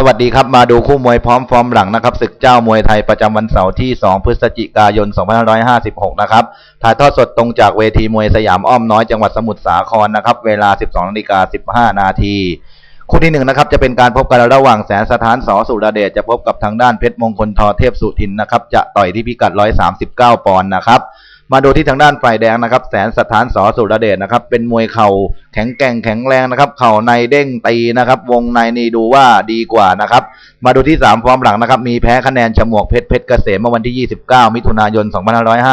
สวัสดีครับมาดูคู่มวยพร้อมฟอร์มหลังนะครับศึกเจ้ามวยไทยประจำวันเสาร์ที่ 2 พฤศจิกายน 2556 นะครับถ่ายทอดสดตรงจากเวทีมวยสยามอ้อมน้อยจังหวัดสมุทรสาครนะครับ เวลา 12นาฬิกา15 นาทีคู่ที่หนึ่งนะครับจะเป็นการพบกันระหว่างแสนสถานสอสุรเดชจะพบกับทางด้านเพชรมงคลทอเทพสุทินนะครับ จะต่อยที่พิกัด 139 ปอนด์นะครับ มาดูที่ทางด้านฝ่ายแดงนะครับ แสนสถานสอสุรเดชนะครับ เป็นมวยเข่าแข็งแกร่งแข็งแรงนะครับ เข่าในเด้งตีนะครับ วงในนี่ดูว่าดีกว่านะครับ มาดูที่ 3 ฟอร์มหลังนะครับ มีแพ้คะแนนฉมวกเพชรเพชรเกษมเมื่อวันที่ 29 มิถุนายน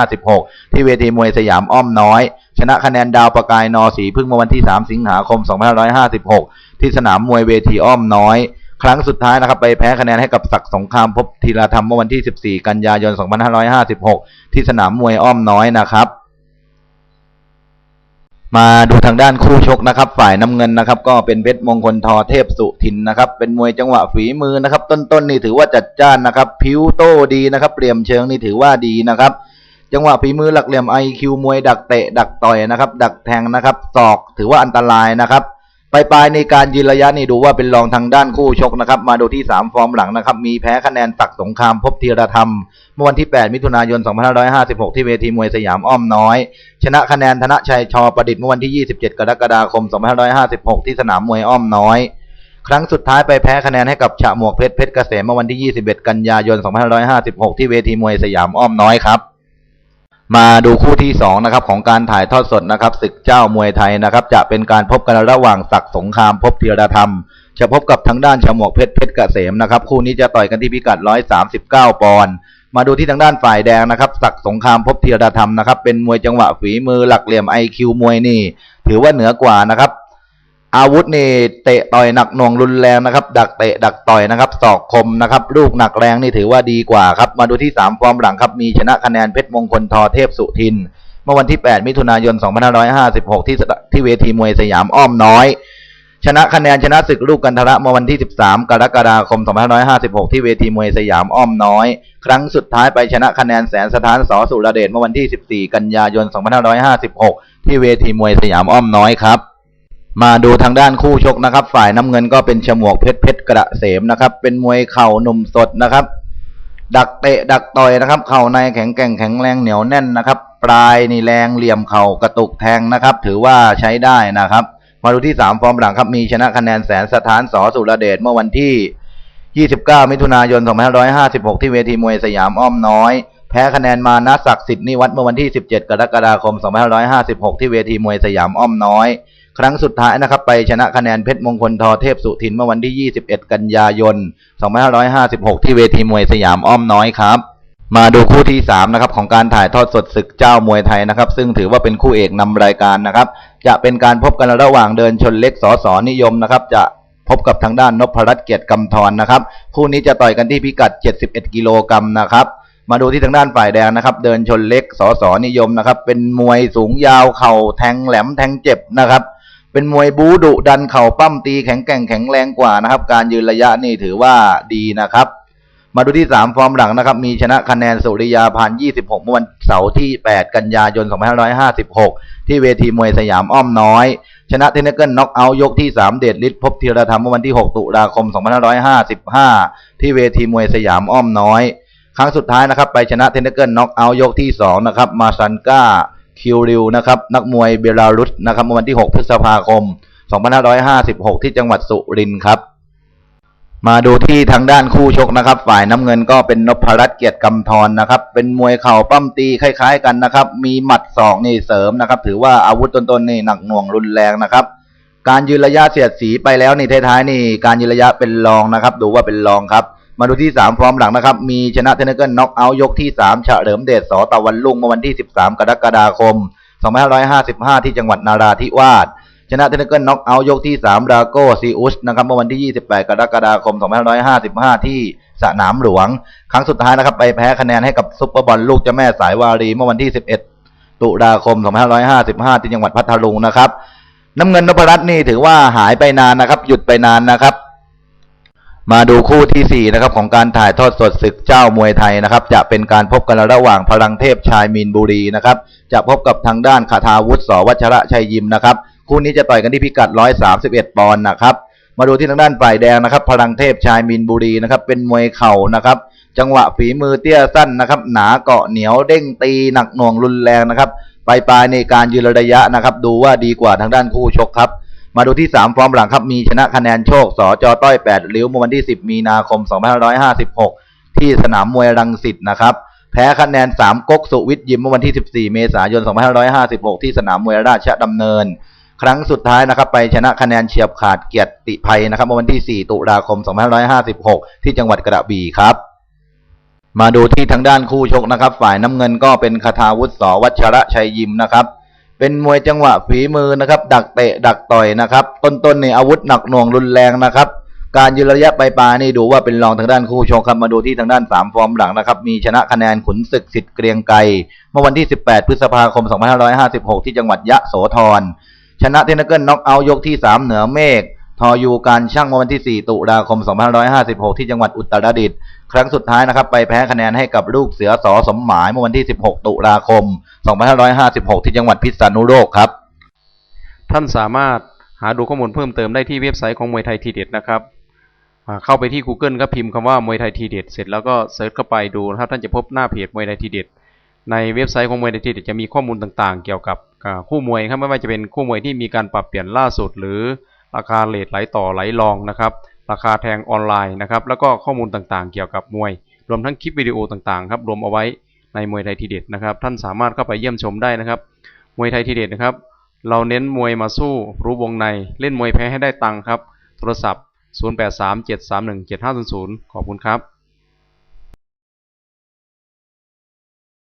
2556 ที่เวทีมวยสยามอ้อมน้อย ชนะคะแนนดาวประกายนอสีพึ่งเมื่อวันที่ 3 สิงหาคม 2556 ที่สนามมวยเวทีอ้อมน้อย ครั้งสุดท้ายนะครับ ไปแพ้คะแนนให้กับศักดิ์สงครามพบธีรธรรมเมื่อวันที่ 14 กันยายน 2556 ที่สนามมวยอ้อมน้อยนะครับมาดูทางด้านคู่ชกนะครับ ฝ่ายน้ำเงินนะครับ ก็เป็นเพชรมงคลทอเทพสุทินนะครับ เป็นมวยจังหวะฝีมือนะครับ ต้นๆนี่ถือว่าจัดจ้านนะครับ ผิวโต้ดีนะครับเปลี่ยมเชิงนี่ถือว่าดีนะครับ จังหวะฝีมือหลักเหลี่ยมไอคิวมวยดักเตะดักต่อยนะครับ ดักแทงนะครับศอกถือว่าอันตรายนะครับ ปลายในการยืนระยะนี่ดูว่าเป็นรองทางด้านคู่ชกนะครับ มาดูที่ 3 ฟอร์มหลังนะครับ มีแพ้คะแนนตักสงครามพบธีรธรรมเมื่อวันที่ 8 มิถุนายน 2556 ที่เวทีมวยสยามอ้อมน้อย ชนะคะแนนธนชัยชอประดิษฐ์เมื่อวันที่ 27 กรกฎาคม 2556 ที่สนามมวยอ้อมน้อย ครั้งสุดท้ายไปแพ้คะแนนให้กับฉะหมวกเพชรเพชรเกษมเมื่อวันที่ 21 กันยายน 2556 ที่เวทีมวยสยามอ้อมน้อยครับ มาดูคู่ที่สองนะครับของการถ่ายทอดสดนะครับศึกเจ้ามวยไทยนะครับ จะเป็นการพบกันระหว่างศักดิ์สงครามพบธีรธรรม จะพบกับทางด้านฉมวกเพชรเพชรเกษมนะครับ คู่นี้จะต่อยกันที่พิกัด 139 ปอนด์มาดูที่ทางด้านฝ่ายแดงนะครับศักดิ์สงครามพบธีรธรรมนะครับเป็นมวยจังหวะฝีมือหลักเหลี่ยมไอคิวมวยนี่ ถือว่าเหนือกว่านะครับ อาวุธนี่เตะต่อยหนักหน่วงรุนแรงนะครับ ดักเตะดักต่อยนะครับศอกคมนะครับ ลูกหนักแรงนี่ถือว่าดีกว่าครับ มาดูที่ 3 ฟอร์มหลังครับ มีชนะคะแนนเพชรมงคลทอเทพสุทิน เมื่อวันที่ 8 มิถุนายน 2556 ที่ที่เวทีมวยสยามอ้อมน้อย ชนะคะแนนชนะศึกลูกกันทระเมื่อวันที่ 13 กรกฎาคม 2556 ที่เวทีมวยสยามอ้อมน้อย ครั้งสุดท้ายไปชนะคะแนนแสนสถานสอสุรเดชเมื่อวันที่ 14 กันยายน 2556 ที่เวทีมวยสยามอ้อมน้อยครับ มาดูทางด้านคู่ชกนะครับ ฝ่ายน้ำเงินก็เป็นฉมวกเพชรเพชรกระเสมนะครับ เป็นมวยเข่าหนุ่มสดนะครับ ดักเตะดักต่อยนะครับ เข่าในแข็งแกร่งแข็งแรงเหนียวแน่นนะครับ ปลายนี่แรงเหลี่ยมเข่ากระตุกแทงนะครับ ถือว่าใช้ได้นะครับ มาดูที่3ฟอร์มหลังครับมีชนะคะแนนแสนสถานสอสุรเดชเมื่อวันที่ 29 มิถุนายน 2556 ที่เวทีมวยสยามอ้อมน้อย แพ้คะแนนมานะศักดิ์สิทธิ์นิวัฒน์เมื่อวันที่ 17 กรกฎาคม 2556 ที่เวทีมวยสยามอ้อมน้อย ครั้งสุดท้ายนะครับ ไปชนะคะแนนเพชรมงคลทอเทพสุทินเมื่อวันที่ 21 กันยายน 2556 ที่เวทีมวยสยามอ้อมน้อยครับ มาดูคู่ที่3นะครับของการถ่ายทอดสดศึกเจ้ามวยไทยนะครับ ซึ่งถือว่าเป็นคู่เอกนำรายการนะครับ จะเป็นการพบกันระหว่างเดินชนเล็กสอสอนิยมนะครับ จะพบกับทางด้านนพรัตน์เกียรติกำธรนะครับ คู่นี้จะต่อยกันที่พิกัด 71 กิโลกรัมนะครับมาดูที่ทางด้านฝ่ายแดงนะครับ เดินชนเล็กสอสอนิยมนะครับ เป็นมวยสูงยาวเข่าแทงแหลมแทงเจ็บนะครับ เป็นมวยบูดุดันเข่าปั้มตีแข็งแกร่งแข็งแรงกว่านะครับ การยืนระยะนี่ถือว่าดีนะครับ มาดูที่3ฟอร์มหลังนะครับ มีชนะคะแนนสุริยาพาน26เมื่อวันเสาร์ที่8กันยายน2556ที่เวทีมวยสยามอ้อมน้อย ชนะเทนนิเกิลน็อกเอาท์ยกที่3เดชฤทธิ์พบธีรธรรมเมื่อวันที่6ตุลาคม2555ที่เวทีมวยสยามอ้อมน้อย ครั้งสุดท้ายนะครับ ไปชนะเทนนิเกิลน็อกเอาท์ยกที่2นะครับ มาซันก้า คิวริวนะครับนักมวยเบลารุสนะครับเมื่อวันที่ 6 พฤษภาคม 2556 ที่จังหวัดสุรินทร์ครับ มาดูที่ทางด้านคู่ชกนะครับ ฝ่ายน้ำเงินก็เป็นนพรัตน์เกียรติกำธรนะครับ เป็นมวยเข่าปั้มตีคล้าย ๆ กันนะครับ มีหมัดศอกนี่เสริมนะครับ ถือว่าอาวุธต้นๆนี่หนักหน่วงรุนแรงนะครับการยืนระยะเสียดสีไปแล้วนี่ท้ายๆนี่การยืนระยะเป็นรองนะครับ ดูว่าเป็นรองครับ มาดูที่3ฟอร์มหลังนะครับ มีชนะเทนนิเกิลน็อกเอาท์ยกที่ 3 เฉลิมเดชสอตะวันลุ่งเมื่อวันที่ 13 กรกฎาคม 2555 ที่จังหวัดนาราธิวาสชนะเทนนิเกิลน็อกเอาท์ยกที่ 3 ราโกซีอุสนะครับเมื่อวันที่ 28 กรกฎาคม 2555 ที่สนามหลวง ครั้งสุดท้ายนะครับไปแพ้คะแนนให้กับซุปเปอร์บอลลูกเจ้าแม่สายวารีเมื่อวันที่ 11 ตุลาคม 2555 ที่จังหวัดพัทลุงนะครับน้ำเงินนพรัตน์นี่ถือว่าหายไปนานนะครับ หยุดไปนานนะครับ มาดูคู่ที่ 4 นะครับ ของการถ่ายทอดสดศึกเจ้ามวยไทยนะครับ จะเป็นการพบกันระหว่างพลังเทพชายมีนบุรีนะครับ จะพบกับทางด้านคาทาวุฒิสวัชระชัยยิมนะครับ คู่นี้จะต่อยกันที่พิกัด 131 ปอนด์นะครับ มาดูที่ทางด้านฝ่ายแดงนะครับ พลังเทพชายมินบุรีนะครับ เป็นมวยเข่านะครับ จังหวะฝีมือเตี้ยสั้นนะครับ หนาเกาะเหนียวเด้งตีหนักหน่วงรุนแรงนะครับปลายปลายๆในการยืนระยะนะครับ ดูว่าดีกว่าทางด้านคู่ชกครับ มาดูที่ 3 ฟอร์มหลังครับ มีชนะคะแนนโชคสอจอต้อย 8 ริ้วเมื่อวันที่ 10 มีนาคม 2556 ที่สนามมวยรังสิตนะครับ แพ้คะแนน 3ก๊กสุวิทย์ยิมเมื่อวันที่ 14 เมษายน 2556 ที่สนามมวยราชดำเนิน ครั้งสุดท้ายนะครับ ไปชนะคะแนนเฉียบขาดเกียรติภัยนะครับเมื่อวันที่ 4 ตุลาคม 2556 ที่จังหวัดกระบี่ครับมาดูที่ทางด้านคู่ชกนะครับ ฝ่ายน้ำเงินก็เป็นคาทาวุฒิสวัชระชัยยิมนะครับ เป็นมวยจังหวะฝีมือนะครับ ดักเตะดักต่อยนะครับ ต้นๆนี่อาวุธหนักหน่วงรุนแรงนะครับ การยืนระยะปลานี่ดูว่าเป็นรองทางด้านคู่ชกครับมาดูที่ทางด้าน 3 ฟอร์มหลังนะครับ มีชนะคะแนนขุนศึกสิทธิ์เกรียงไกรเมื่อวันที่ 18 พฤษภาคม 2556 ที่จังหวัดยะโสธรชนะเทนเกิลน็อกเอาท์ยกที่ 3 เหนือเมฆทอยูการช่างเมื่อวันที่ 4 ตุลาคม 2556 ที่จังหวัดอุตรดิตถ์ ครั้งสุดท้ายนะครับไปแพ้คะแนนให้กับลูกเสือสอสมหมายเมื่อวันที่ 16 ตุลาคม 2556 ที่จังหวัดพิษณุโลกครับ ท่านสามารถหาดูข้อมูลเพิ่มเติมได้ที่เว็บไซต์ของมวยไทยทีเด็ดนะครับเข้าไปที่ Google ก็พิมพ์คำว่ามวยไทยทีเด็ดเสร็จแล้วก็เซิร์ชเข้าไปดูนะครับท่านจะพบหน้าเพจมวยไทยทีเด็ดในเว็บไซต์ของมวยไทยทีเด็ดจะมีข้อมูลต่างๆ เกี่ยวกับคู่มวยครับไม่ว่าจะเป็นคู่มวยที่มีการปรับเปลี่ยนล่าสุด หรือราคาเลทไหลต่อไหลรองนะครับ ราคาแทงออนไลน์นะครับแล้วก็ข้อมูลต่างๆ เกี่ยวกับมวย รวมทั้งคลิปวิดีโอต่างๆครับรวมเอาไว้ในมวยไทยทีเด็ดนะครับท่านสามารถเข้าไปเยี่ยมชมได้นะครับ มวยไทยทีเด็ดนะครับ เราเน้นมวยมาสู้รู้วงในเล่นมวยแพ้ให้ได้ตังค์ครับ โทรศัพท์ 0837317500 ขอบคุณครับ